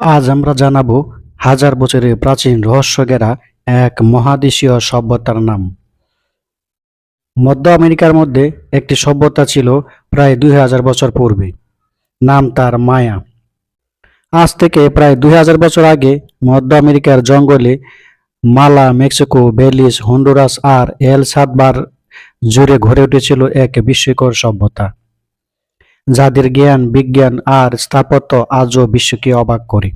আজ আমরা জানাব হাজার বছরের প্রাচীন রহস্য ঘেরা এক মহাদেশীয় সভ্যতার নাম। মধ্য আমেরিকার মধ্যে একটি সভ্যতা ছিল প্রায় দুই হাজার বছর পূর্বে। নাম তার মায়া। আজ থেকে প্রায় দুই হাজার বছর আগে মধ্য আমেরিকার জঙ্গলে মালা, মেক্সিকো বেলিস হন্ডুরাস আর এল সাদবার জুড়ে ঘরে উঠেছিল এক বিস্ময়কর সভ্যতা। যাদের জ্ঞান, বিজ্ঞান আর স্থাপত্য আজও বিশ্বকে অবাক করে।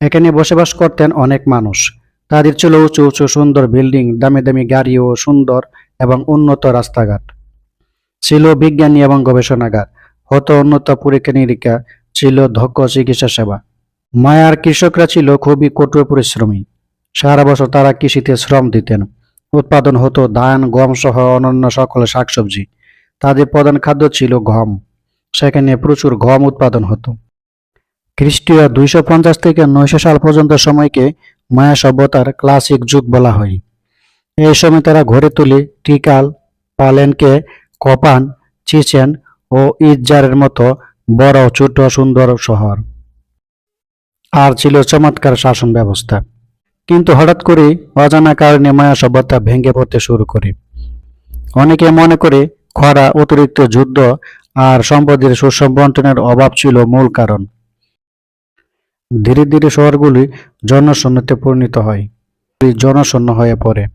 এখানে বসবাস করতেন অনেক মানুষ। তাদের ছিল উঁচু উঁচু, সুন্দর বিল্ডিং, দামি দামি গাড়ি ও সুন্দর এবং উন্নত রাস্তাঘাট। ছিল বিজ্ঞানী এবং গবেষণাগার। হতো উন্নত পরীক্ষা নিরীক্ষা ছিল দক্ষ চিকিৎসা সেবা। মায়ার কৃষকরা ছিল খুবই কঠোর পরিশ্রমী। সারা বছর তারা কৃষিতে শ্রম দিতেন। উৎপাদন হতো ধান, গম সহ অন্যান্য সকল শাকসবজি। তাদের প্রধান খাদ্য ছিল গম। সেখানে প্রচুর গম উৎপাদন হতো। খ্রিস্টীয় দুইশো পঞ্চাশ থেকে নয়শো সাল পর্যন্ত সময়কে মায়া সভ্যতার ক্লাসিক যুগ বলা হয়। এই সময় তারা গড়ে তোলে টিকাল, পালেনকে কপান, চিচেন ও ইজারের মতো বড়, ছোট, সুন্দর শহর। আর ছিল চমৎকার শাসন ব্যবস্থা। কিন্তু হঠাৎ করে অজানা কারণে মায়া সভ্যতা ভেঙে পড়তে শুরু করে। অনেকে মনে করে খরা, অতিরিক্ত যুদ্ধ আর সম্পদের সুষম বন্টনের অভাব ছিল মূল কারণ। ধীরে ধীরে শহরগুলি জনশূন্যতে পরিণত হয়। জনশূন্য হয়ে পড়ে।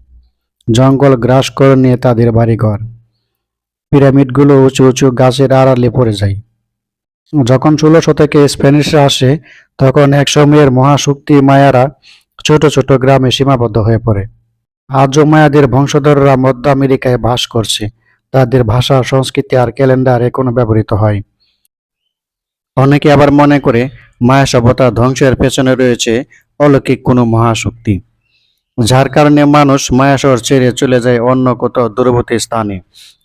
জঙ্গল গ্রাস করে নিয়ে তাদের বাড়িঘর। পিরামিডগুলো উঁচু উঁচু গাছের আড়ালে পড়ে যায়। যখন ষোলো শতকে স্প্যানিশরা আসে, তখন এক সময়ের মহাশক্তি মায়ারা ছোট ছোট গ্রামে সীমাবদ্ধ হয়ে পড়ে। আজও মায়াদের বংশধররা মধ্য আমেরিকায় বাস করছে। তাদের ভাষা, সংস্কৃতি আর ক্যালেন্ডার এখনও ব্যবহৃত হয়। অনেকে আবার মনে করে মায়া সভ্যতা ধ্বংসের পেছনে রয়েছে অলৌকিক কোনো মহাশক্তি, যার কারণে মানুষ মায়া শহর ছেড়ে চলে যায় অন্য কোথাও দূরবর্তী স্থানে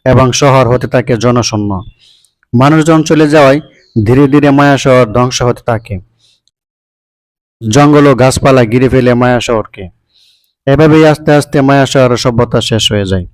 এবং শহর হতে থাকে জনশূন্য। মানুষজন চলে যাওয়ায় ধীরে ধীরে মায়া শহর ধ্বংস হতে থাকে। জঙ্গল ও গাছপালা ঘিরে ফেলে মায়া শহরকে। এভাবেই আস্তে আস্তে মায়া শহরের সভ্যতা শেষ হয়ে যায়।